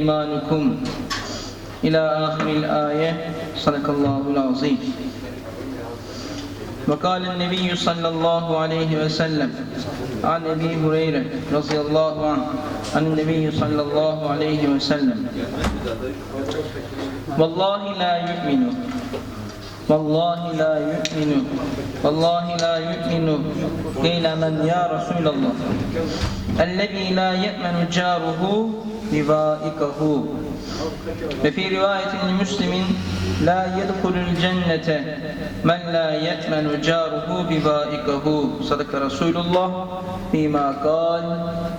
imanikum ila ahiril ayet sadakallahu lazim ve kâle nebiyyü sallallahu aleyhi ve sellem an Ebi Hureyre radıyallahu anh an nebiyyü sallallahu aleyhi ve sellem. Vallahi la yu'minu Vallahi la yu'minu Vallahi la yu'minu Qila men ya Resulallah Ellezî la ye'menu câruhu يأمن جاره بوائقه وفي رواية لمسلم لا يدخل الجنة من لا يأمن جاره بوائقه صدق رسول الله فيما قال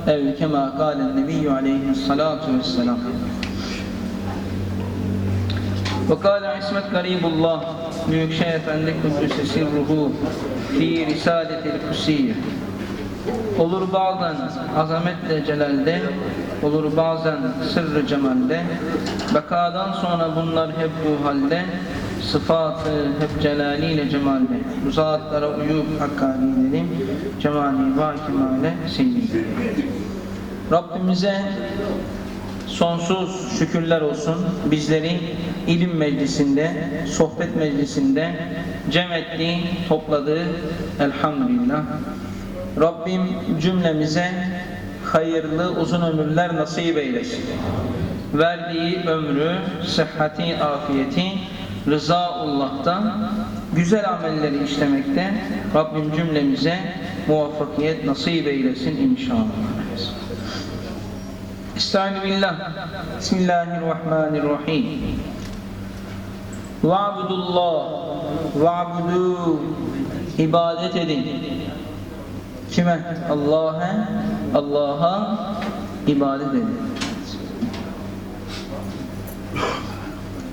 أو كما قال النبي عليه الصلاة والسلام وقال عصمت قريب الله Büyük Şeyh Efendi Kudüs'ü sirruhu fi Risaletil Kusiye Olur bazen azametle celalde, olur bazen sırrı cemalde, bekadan sonra bunlar hep bu halde, sıfatı hep celaliyle cemalde, bu zatlara uyup hakkanilerim, cemali va kemale. Rabbimize sonsuz şükürler olsun bizleri ilim meclisinde, sohbet meclisinde cem etti, topladı elhamdülillah. Rabbim cümlemize hayırlı uzun ömürler nasip eylesin. Verdiği ömrü, sıhhati, afiyeti, rızaullah'tan güzel amelleri işlemekte Rabbim cümlemize muvaffakiyet nasip eylesin inşallah. Estaizu billah. Bismillahirrahmanirrahim. Va'budullah. Va'budu. İbadet edin. Kime? Allah'a. Allah'a ibadet edin.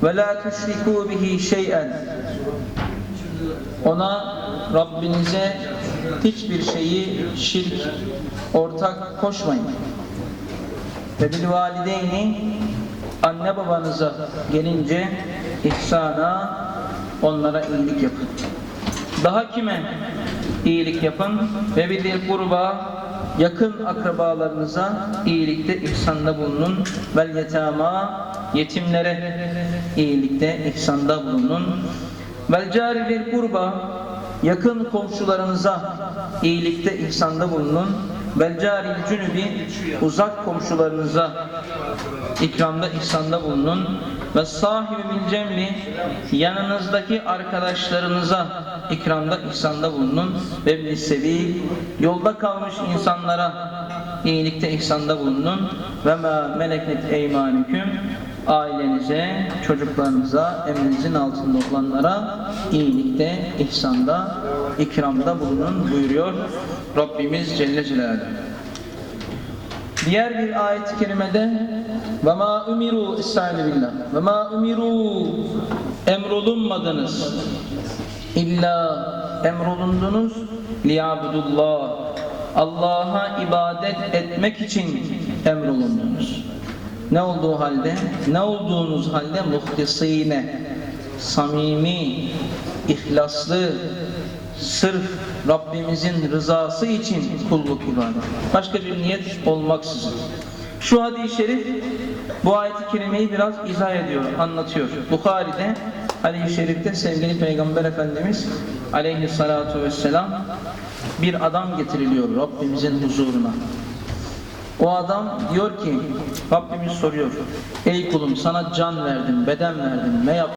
Ve la tüşriku bihi şey'en. Ona Rabbinize hiçbir şeyi şirk, ortak koşmayın. Ve bil valideyni anne babanıza gelince ihsana onlara iyilik yapın. Daha kime iyilik yapın? Ve bir kurba yakın akrabalarınıza iyilikte ihsanda bulunun. Vel yetama yetimlere iyilikte ihsanda bulunun. Vel cari bir kurba yakın komşularınıza iyilikte ihsanda bulunun. Vel caril cünubi uzak komşularınıza ikramda ihsanda bulunun. Ve sahibi bil cemri yanınızdaki arkadaşlarınıza ikramda ihsanda bulunun. Ve bil sebil yolda kalmış insanlara iyilikte ihsanda bulunun. Ve ma meleket eymanüküm ailenize, çocuklarınıza, emrinizin altında olanlara iyilikte, ihsanda, ikramda bulunun buyuruyor Rabbimiz Celle Celaluhu. Diğer bir ayet-i kerimede ve ma umiru estaizu billah ve ma umiru emrolunmadınız illa emrolundunuz liyabudullah Allah'a ibadet etmek için emrolundunuz. Ne olduğu halde? Ne olduğunuz halde muhlisine, samimi, ihlaslı, sırf Rabbimizin rızası için kulluk ibadet. Başka bir niyet olmaksızın. Şu hadis-i şerif bu ayet-i kerimeyi biraz izah ediyor, anlatıyor. Bukhari'de hadis-i şerifte sevgili Peygamber Efendimiz aleyhissalatu vesselam bir adam getiriliyor Rabbimizin huzuruna. O adam diyor ki Rabbimiz soruyor Ey kulum sana can verdim, beden verdim, ne yaptım?